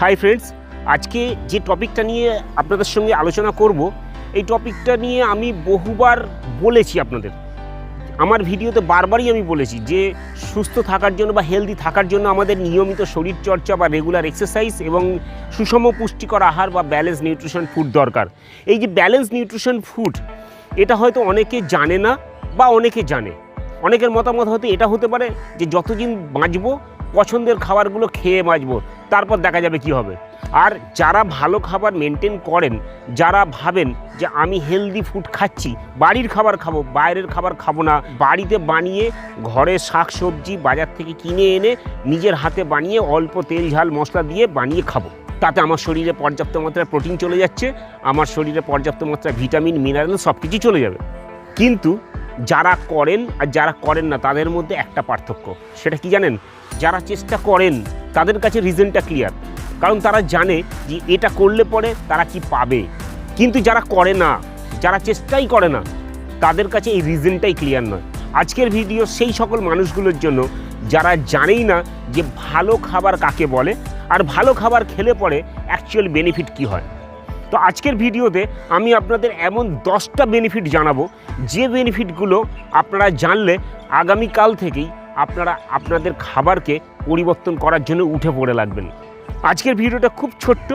Hi friends আজকে যে টপিকটা নিয়ে আপনাদের সঙ্গে আলোচনা করব, এই টপিকটা নিয়ে আমি বহুবার বলেছি আপনাদের। আমার ভিডিওতে বারবারই আমি বলেছি যে সুস্থ থাকার জন্য বা হেলদি থাকার জন্য আমাদের নিয়মিত শরীরচর্চা বা রেগুলার এক্সারসাইজ এবং সুষম পুষ্টিকর আহার বা ব্যালেন্স নিউট্রিশন ফুড দরকার। এই যে ব্যালেন্স নিউট্রিশন ফুড এটা হয়তো অনেকে জানে না বা অনেকে জানে। অনেকের মতামত হয়তো এটা হতে পারে যে যতদিন বাঁচবো, পছন্দের খাবারগুলো খেয়ে বাঁচবো। তারপর দেখা যাবে কি হবে। আর যারা ভালো খাবার মেনটেন করেন, যারা ভাবেন যে আমি হেলদি ফুড খাচ্ছি, বাড়ির খাবার খাব, বাইরের খাবার খাব না, বাড়িতে বানিয়ে ঘরে শাক সবজি বাজার থেকে কিনে এনে নিজের হাতে বানিয়ে অল্প তেল, ঝাল, মশলা দিয়ে বানিয়ে খাব। তাতে আমার শরীরে পর্যাপ্ত মাত্রায় প্রোটিন চলে যাচ্ছে, আমার শরীরে পর্যাপ্ত মাত্রায় ভিটামিন মিনারেল সব কিছুই চলে যাবে। কিন্তু যারা করেন আর যারা করেন না, তাদের মধ্যে একটা পার্থক্য। সেটা কি জানেন? যারা চেষ্টা করেন তাদের কাছে রিজনটা ক্লিয়ার কারণ তারা জানে যে এটা করলে পরে তারা কি পাবে। কিন্তু যারা করে না, যারা চেষ্টাই করে না, তাদের কাছে এই রিজনটাই ক্লিয়ার নয়। আজকের ভিডিও সেই সকল মানুষগুলোর জন্য যারা জানেই না যে ভালো খাবার কাকে বলে আর ভালো খাবার খেলে পরে অ্যাকচুয়াল বেনিফিট কি হয়। তো আজকের ভিডিওতে আমি আপনাদের এমন দশটা বেনিফিট জানাব। যে বেনিফিটগুলো আপনারা জানলে আগামীকাল থেকেই আপনারা আপনাদের খাবারকে পরিবর্তন করার জন্য উঠে পড়ে লাগবেন। আজকের ভিডিওটা খুব ছোট্ট।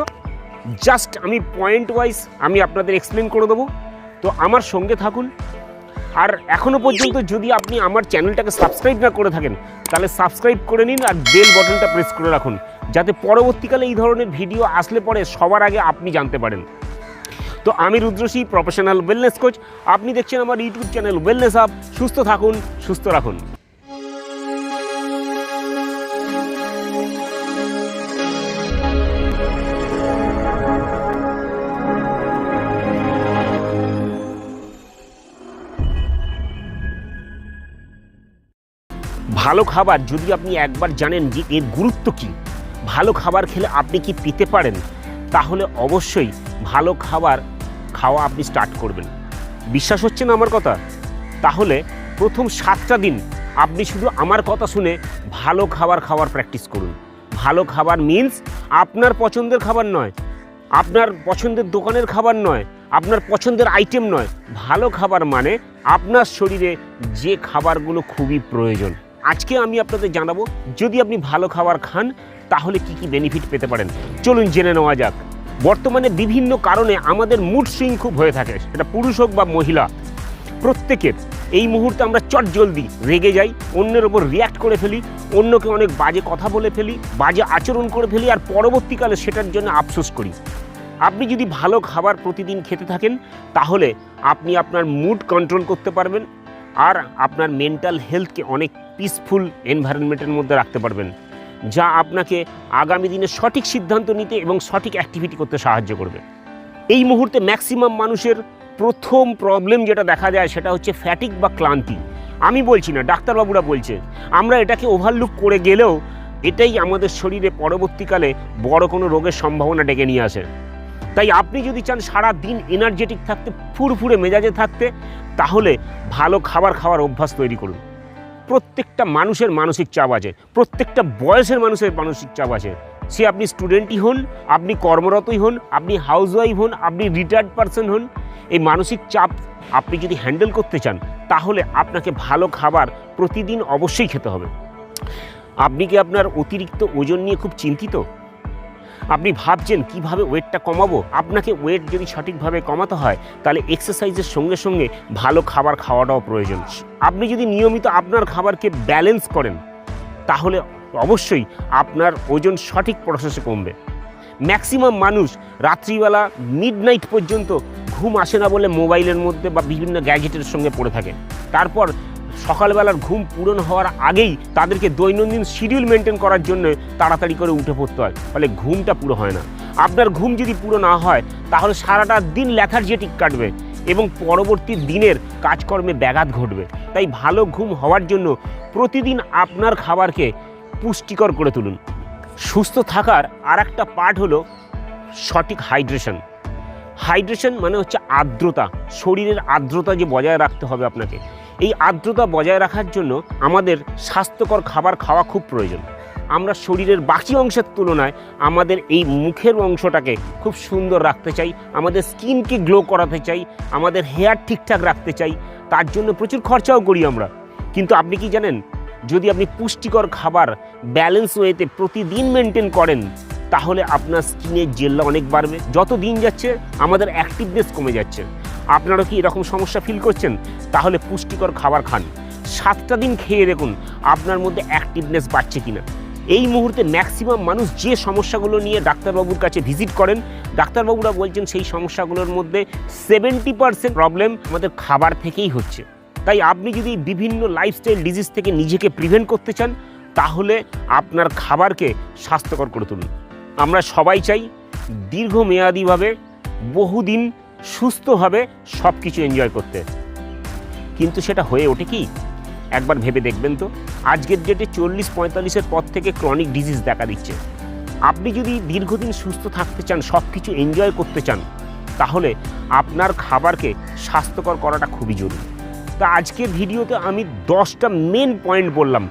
জাস্ট আমি পয়েন্ট ওয়াইজ আমি আপনাদের এক্সপ্লেন করে দেবো। তো আমার সঙ্গে থাকুন। আর এখনও পর্যন্ত যদি আপনি আমার চ্যানেলটাকে সাবস্ক্রাইব না করে থাকেন, তাহলে সাবস্ক্রাইব করে নিন আর বেল বটনটা প্রেস করে রাখুন। যাতে পরবর্তীকালে এই ধরনের ভিডিও আসলে পরে সবার আগে আপনি জানতে পারেন। তো আমি রুদ্রসী প্রফেশনাল ওয়েলনেস কোচ আপনি দেখছেন আমার ইউটিউব চ্যানেল ওয়েলনেস আপ সুস্থ থাকুন, সুস্থ রাখুন। ভালো খাবার যদি আপনি একবার জানেন যে এর গুরুত্ব কী, ভালো খাবার খেলে আপনি কি পেতে পারেন, তাহলে অবশ্যই ভালো খাবার খাওয়া আপনি স্টার্ট করবেন। বিশ্বাস হচ্ছে না আমার কথা? তাহলে প্রথম সাতটা দিন আপনি শুধু আমার কথা শুনে ভালো খাবার খাওয়ার প্র্যাকটিস করুন। ভালো খাবার মিন্স আপনার পছন্দের খাবার নয়, আপনার পছন্দের দোকানের খাবার নয়, আপনার পছন্দের আইটেম নয়। ভালো খাবার মানে আপনার শরীরে যে খাবারগুলো খুবই প্রয়োজন। আজকে আমি আপনাদের জানাব, যদি আপনি ভালো খাবার খান, তাহলে কি কি বেনিফিট পেতে পারেন? চলুন জেনে নেওয়া যাক। বর্তমানে বিভিন্ন কারণে আমাদের মুড সুইং খুব হয়ে থাকে, সেটা পুরুষ হোক বা মহিলা। প্রত্যেকের, এই মুহূর্তে আমরা চট জলদি রেগে যাই, অন্যের ওপর রিয়াক্ট করে ফেলি, অন্যকে অনেক বাজে কথা বলে ফেলি, বাজে আচরণ করে ফেলি, আর পরবর্তীকালে সেটার জন্য আফসোস করি। আপনি যদি ভালো খাবার প্রতিদিন খেতে থাকেন, তাহলে আপনি আপনার মুড কন্ট্রোল করতে পারবেন, আর আপনার মেন্টাল হেলথকে অনেক পিসফুল এনভায়রনমেন্টের মধ্যে রাখতে পারবেন, যা আপনাকে আগামী দিনে সঠিক সিদ্ধান্ত নিতে এবং সঠিক অ্যাক্টিভিটি করতে সাহায্য করবে। এই মুহূর্তে ম্যাক্সিমাম মানুষের প্রথম প্রবলেম যেটা দেখা যায় সেটা হচ্ছে ফ্যাটিক বা ক্লান্তি। আমি বলছি না, ডাক্তারবাবুরা বলছে, আমরা এটাকে ওভারলুক করে গেলেও এটাই আমাদের শরীরে পরবর্তীকালে বড় কোনো রোগের সম্ভাবনা ডেকে নিয়ে আসে। তাই আপনি যদি চান সারা দিন এনার্জেটিক থাকতে, ফুরফুরে মেজাজে থাকতে, তাহলে ভালো খাবার খাওয়ার অভ্যাস তৈরি করুন। প্রত্যেকটা মানুষের মানসিক চাপ আছে, প্রত্যেকটা বয়সের মানুষের মানসিক চাপ আছে। সে আপনি স্টুডেন্টই হন, আপনি কর্মরতই হন, আপনি হাউসওয়াইফ হন, আপনি রিটায়ার্ড পারসন হন, এই মানসিক চাপ আপনি যদি হ্যান্ডেল করতে চান, তাহলে আপনাকে ভালো খাবার প্রতিদিন অবশ্যই খেতে হবে। আপনি কি আপনার অতিরিক্ত ওজন নিয়ে খুব চিন্তিত? আপনি ভাবছেন কীভাবে ওয়েটটা কমাবো? আপনাকে ওয়েট যদি সঠিকভাবে কমাতে হয়, তাহলে এক্সারসাইজের সঙ্গে সঙ্গে ভালো খাবার খাওয়াটাও প্রয়োজন। আপনি যদি নিয়মিত আপনার খাবারকে ব্যালেন্স করেন, তাহলে অবশ্যই আপনার ওজন সঠিক প্রসেসে কমবে। ম্যাক্সিমাম মানুষ রাত্রিবেলা মিড নাইট পর্যন্ত ঘুম আসে না বলে মোবাইলের মধ্যে বা বিভিন্ন গ্যাজেটের সঙ্গে পড়ে থাকে। তারপর সকালবেলার ঘুম পূরণ হওয়ার আগেই তাদেরকে দৈনন্দিন শিডিউল মেনটেন করার জন্য তাড়াতাড়ি করে উঠে পড়তে হয়। ফলে ঘুমটা পুরো হয় না। আপনার ঘুম যদি পুরো না হয়, তাহলে সারাটা দিন ল্যাথার্জেটিক কাটবে এবং পরবর্তী দিনের কাজকর্মে ব্যাঘাত ঘটবে। তাই ভালো ঘুম হওয়ার জন্য প্রতিদিন আপনার খাবারকে পুষ্টিকর করে তুলুন। সুস্থ থাকার আর একটা পার্ট হলো সঠিক হাইড্রেশন হাইড্রেশন মানে হচ্ছে আর্দ্রতা। শরীরের আর্দ্রতা যে বজায় রাখতে হবে আপনাকে এই আর্দ্রতা বজায় রাখার জন্য আমাদের স্বাস্থ্যকর খাবার খাওয়া খুব প্রয়োজন। আমরা শরীরের বাকি অংশের তুলনায় আমাদের এই মুখের অংশটাকে খুব সুন্দর রাখতে চাই, আমাদের স্কিনকে গ্লো করাতে চাই, আমাদের হেয়ার ঠিকঠাক রাখতে চাই, তার জন্য প্রচুর খরচাও করি আমরা। কিন্তু আপনি কি জানেন, যদি আপনি পুষ্টিকর খাবার ব্যালেন্স ওয়েতে প্রতিদিন মেনটেন করেন, তাহলে আপনার স্কিনের জেল্লা অনেক বাড়বে। যত দিন যাচ্ছে, আমাদের অ্যাক্টিভনেস কমে যাচ্ছে। আপনারা কি এরকম সমস্যা ফিল করছেন? তাহলে পুষ্টিকর খাবার খান। সাতটা দিন খেয়ে দেখুন, আপনার মধ্যে অ্যাক্টিভনেস বাড়ছে কিনা। এই মুহূর্তে ম্যাক্সিমাম মানুষ যে সমস্যাগুলো নিয়ে ডাক্তারবাবুর কাছে ভিজিট করেন, ডাক্তারবাবুরা বলছেন সেই সমস্যাগুলোর মধ্যে সেভেন্টি পার্সেন্ট প্রবলেম আমাদের খাবার থেকেই হচ্ছে। তাই আপনি যদি বিভিন্ন লাইফস্টাইল ডিজিজ থেকে নিজেকে প্রিভেন্ট করতে চান, তাহলে আপনার খাবারকে স্বাস্থ্যকর করে তুলুন। আমরা সবাই চাই দীর্ঘমেয়াদীভাবে বহুদিন সুস্থভাবে সব কিছু এনজয় করতে। কিন্তু সেটা হয়ে ওঠে কি? একবার ভেবে দেখবেন তো। আজকের ডেটে চল্লিশ পঁয়তাল্লিশের পর থেকে ক্রনিক ডিজিজ দেখা দিচ্ছে। আপনি যদি দীর্ঘদিন সুস্থ থাকতে চান সব কিছু এনজয় করতে চান, তাহলে আপনার খাবারকে স্বাস্থ্যকর করাটা খুবই জরুরি। তা আজকের ভিডিওতে আমি দশটা মেন পয়েন্ট বললাম।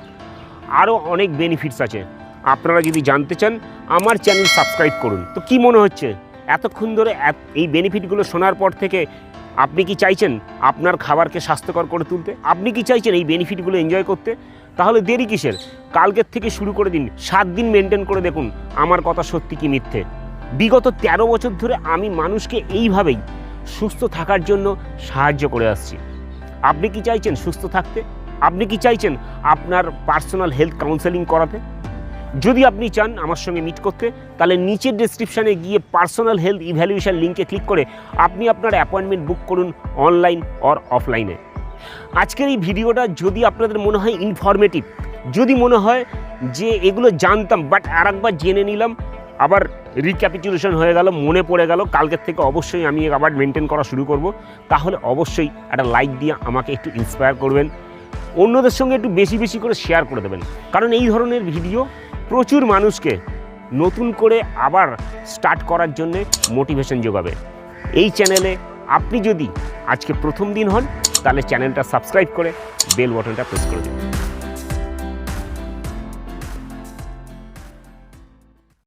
আরও অনেক বেনিফিটস আছে। আপনারা যদি জানতে চান, আমার চ্যানেল সাবস্ক্রাইব করুন। তো কি মনে হচ্ছে? এতক্ষণ ধরে এই বেনিফিটগুলো শোনার পর থেকে আপনি কি চাইছেন আপনার খাবারকে স্বাস্থ্যকর করে তুলতে? আপনি কি চাইছেন এই বেনিফিটগুলো এনজয় করতে? তাহলে দেরি কিসের? কালকের থেকে শুরু করে দিন। সাত দিন মেনটেন করে দেখুন আমার কথা সত্যি কি মিথ্যে। বিগত ১৩ বছর ধরে আমি মানুষকে এইভাবেই সুস্থ থাকার জন্য সাহায্য করে আসছি। আপনি কি চাইছেন সুস্থ থাকতে? আপনি কি চাইছেন আপনার পার্সোনাল হেলথ কাউন্সেলিং করাতে? যদি আপনি চান আমার সঙ্গে মিট করতে, তাহলে নিচের ডেসক্রিপশানে গিয়ে পার্সোনাল হেলথ ইভ্যালুয়েশন লিঙ্কে ক্লিক করে আপনি আপনার অ্যাপয়েন্টমেন্ট বুক করুন অনলাইন অর অফলাইনে আজকের এই ভিডিওটা যদি আপনাদের মনে হয় ইনফরমেটিভ যদি মনে হয় যে এগুলো জানতাম বাট আর একবার জেনে নিলাম, আবার রিক্যাপিচুলেশন হয়ে গেল, মনে পড়ে গেল, কালকের থেকে অবশ্যই আমি আবার মেনটেন করা শুরু করব, তাহলে অবশ্যই একটা লাইক দিয়ে আমাকে একটু ইন্সপায়ার করবেন। অন্যদের সঙ্গে একটু বেশি বেশি করে শেয়ার করে দেবেন। কারণ এই ধরনের ভিডিও প্রচুর মানুষকে নতুন করে আবার স্টার্ট করার জন্যে মোটিভেশন যোগাবে। এই চ্যানেলে আপনি যদি আজকে প্রথম দিন হন, তাহলে চ্যানেলটা সাবস্ক্রাইব করে বেল বটনটা প্রেস করে দিন।